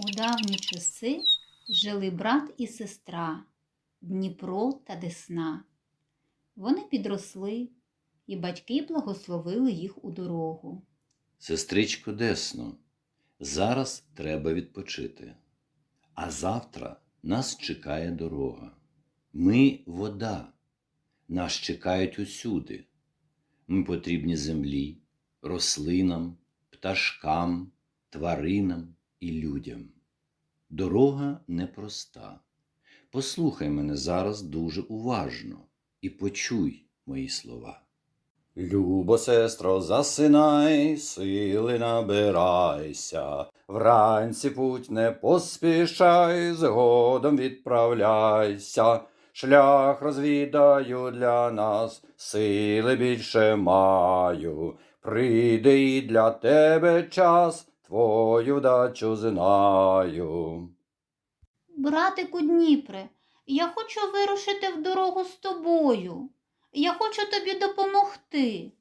У давні часи жили брат і сестра Дніпро та Десна. Вони підросли, і батьки благословили їх у дорогу. Сестричко Десно, зараз треба відпочити. А завтра нас чекає дорога. Ми вода. Нас чекають усюди. Ми потрібні землі, рослинам, пташкам, тваринам і людям. Дорога непроста. Послухай мене зараз дуже уважно і почуй мої слова. Любо, сестро, засинай, сили набирайся, вранці путь не поспішай, згодом відправляйся. Шлях розвідаю для нас, сили більше маю. Прийде і для тебе час, твою вдачу знаю. Братику Дніпре, я хочу вирушити в дорогу з тобою. Я хочу тобі допомогти.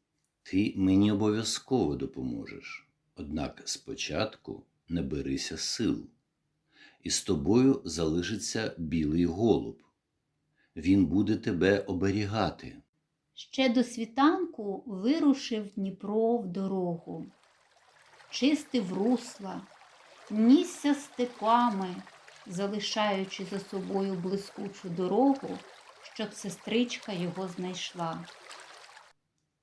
Ти мені обов'язково допоможеш. Однак спочатку наберися сил. І з тобою залишиться білий голуб. Він буде тебе оберігати. Ще до світанку вирушив Дніпро в дорогу. Чистив русла, нісся степами, залишаючи за собою блискучу дорогу, щоб сестричка його знайшла.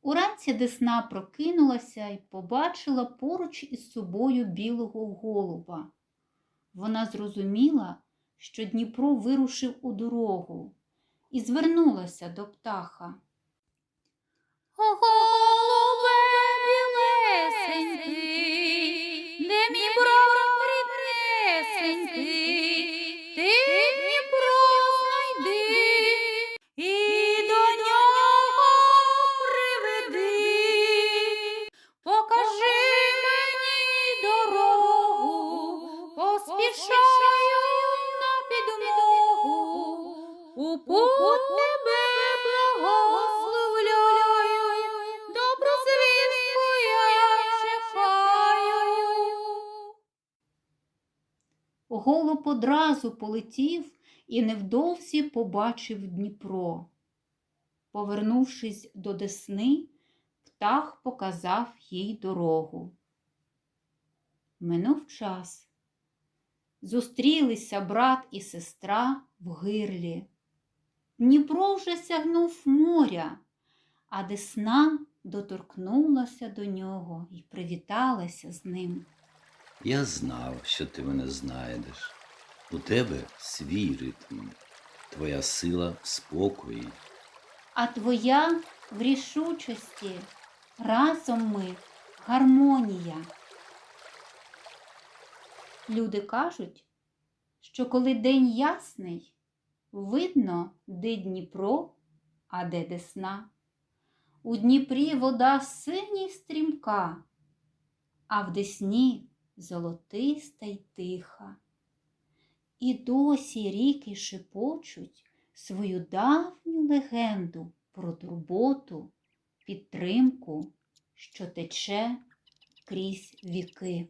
Уранці Десна прокинулася і побачила поруч із собою білого голуба. Вона зрозуміла, що Дніпро вирушив у дорогу і звернулася до птаха. Голубе У тебе благословляю, добру звістку я чекаю. Голуб одразу полетів і невдовзі побачив Дніпро. Повернувшись до Десни, птах показав їй дорогу. Минув час. Зустрілися брат і сестра в гирлі. Дніпро вже сягнув моря, а Десна доторкнулася до нього і привіталася з ним. Я знав, що ти мене знайдеш. У тебе свій ритм, твоя сила в спокої. а твоя в рішучості. Разом ми гармонія. Люди кажуть, що коли день ясний, видно, де Дніпро, а де Десна. У Дніпрі вода синя й стрімка, а в Десні золотиста й тиха. І досі ріки шепочуть свою давню легенду про турботу, підтримку, що тече крізь віки.